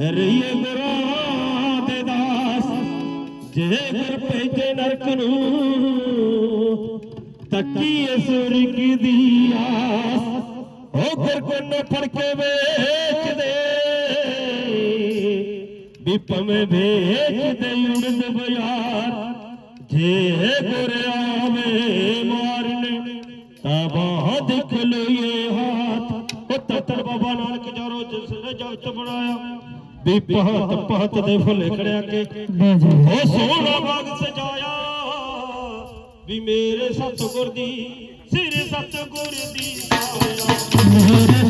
ਰਹੀਏ ਗੁਰਾਂ ਦੇ ਦਾਸ। ਜੇ ਗੁਰ ਭੇਜੇ ਨਰਕ ਨੂੰ ਤੱਕੀਏ ਸੁਰਗ ਦੀ ਆਸ। ਉਹ ਗੁਰ ਕੋਨੇ ਫੜ ਕੇ ਵੇਚਦੇ, ਵੀ ਭਵੇਂ ਵੇਚਦੇ ਉੜਦ ਬਿਆਰ ਜੇ ਗੁਰ ਆਵੇ ਮਾਰਨੇ, ਤਾਂ ਬਾਹ ਦੇਖ ਲਈਏ ਹਾਥ। ਉਹ ਤਤਰ ਬਾਬਾ ਨਾਨਕ ਜਰੋ ਜਿਸ ਨੇ ਜਗਤ ਬਣਾਇਆ। ਵੀ ਪਹਤ ਪਹਤ ਦੇ ਫੁੱਲ ਖੜਿਆ ਕੇ ਉਹ ਸੋਹਣਾ ਬਾਗ ਸਜਾਇਆ ਵੀ ਮੇਰੇ ਸਤਿਗੁਰ ਦੀ ਸਿਰ ਸਤਿਗੁਰ ਦੀ ਆਇਆ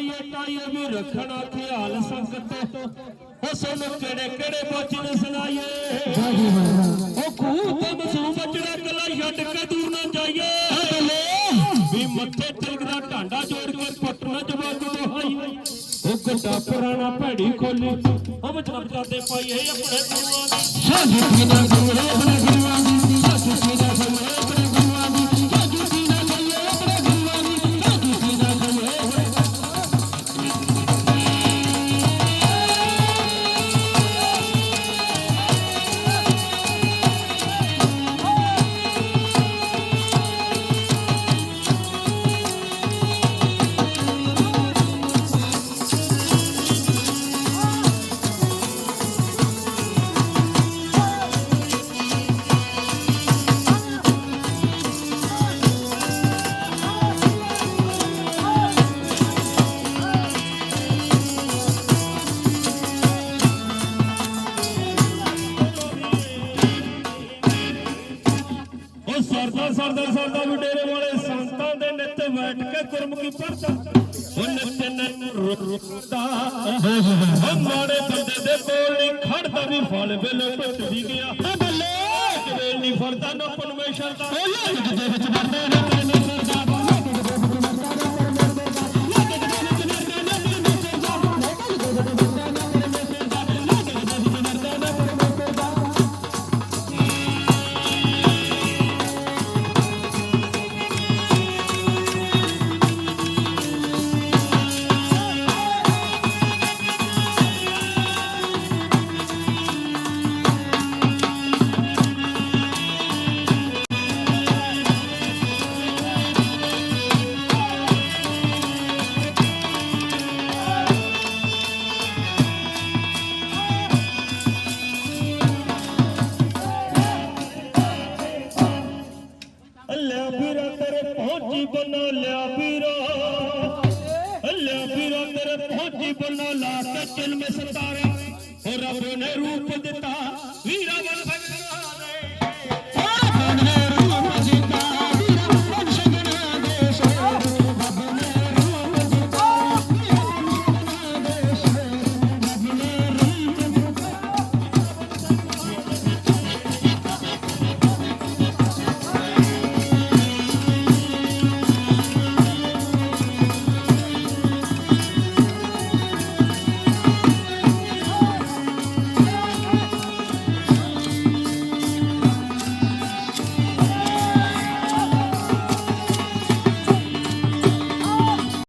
ਤਾਈਏ ਤਾਈਏ ਵੀ ਰੱਖਣਾ ਖਿਆਲ ਸੰਗਤ ਉਹ ਸਾਨੂੰ ਕਿਹੜੇ ਕਿਹੜੇ ਬਚਨ ਸੁਣਾਈਏ? ਉਹ ਖੂਹ ਤੇ ਮਸੂਮ ਬਚੜਾ ਕਲਾ ਛੱਡ ਕੇ ਦੂਰ ਨਾ ਜਾਈਏ। ਵੀ ਮੱਥੇ ਤਿਲਕ ਦਾ ਢਾਂਡਾ ਜੋੜ ਕੇ ਪੱਟ ਨਾ ਜਵਾਬ ਬਹਾਈ ਉਹ ਗੱਡਾ ਪੁਰਾਣਾ ਭੈੜੀ ਖੋਲੀ। ਉਹ ਬਚਨ ਬਚਾਤੇ ਪਾਈਏ ਆਪਣੇ ਗੁਰੂਆਂ ਦੀ। ਸਾਜੂ ਕੀ ਸਰਦਾ ਸਰਦਾ ਸਰਦਾ ਵਡੇਰੇ ਵਾਲੇ ਸੰਤਾਂ ਦੇ ਨਿੱਤ ਬੈਠ ਕੇ ਗੁਰਮੁਖੀ ਪੜਦਾ ਉਹ ਨਿੱਤ ਨਿੱਤ ਰੁਕ ਰੁਕਦਾ ਉਹ ਮਾੜੇ ਬੰਦੇ ਦੇ ਕੋਲ ਨਹੀਂ ਖੜਦਾ ਵੀ ਫਲ ਵੇਲੇ ਟੁੱਟ ਵੀ ਗਿਆ। ਬੱਲੇ! ਕਿਵੇਂ ਨਹੀਂ ਫੜਦਾ ਨਾ ਪਰਮੇਸ਼ਰ ਦਾ। ਉਹ ਲੱਗ ਦੇ ਵਿੱਚ ਬੰਦੇ ਨੇ। ਅੱਲਾ ਵੀਰਾ ਤੇਰੇ ਪਹੁੰਚੀ ਬਣਾ ਲਿਆ ਵੀਰਾ ਅੱਲਾ ਵੀਰਾ ਤੇਰੇ ਪਹੁੰਚੀ ਬਣਾ ਲਾ। ਕੇ ਮੇ ਸਤਾਰੇ ਹੋ ਰੱਬ ਨੇ ਰੂਪ ਦਿੱਤਾ। ਵੀਰਾ ਬਣ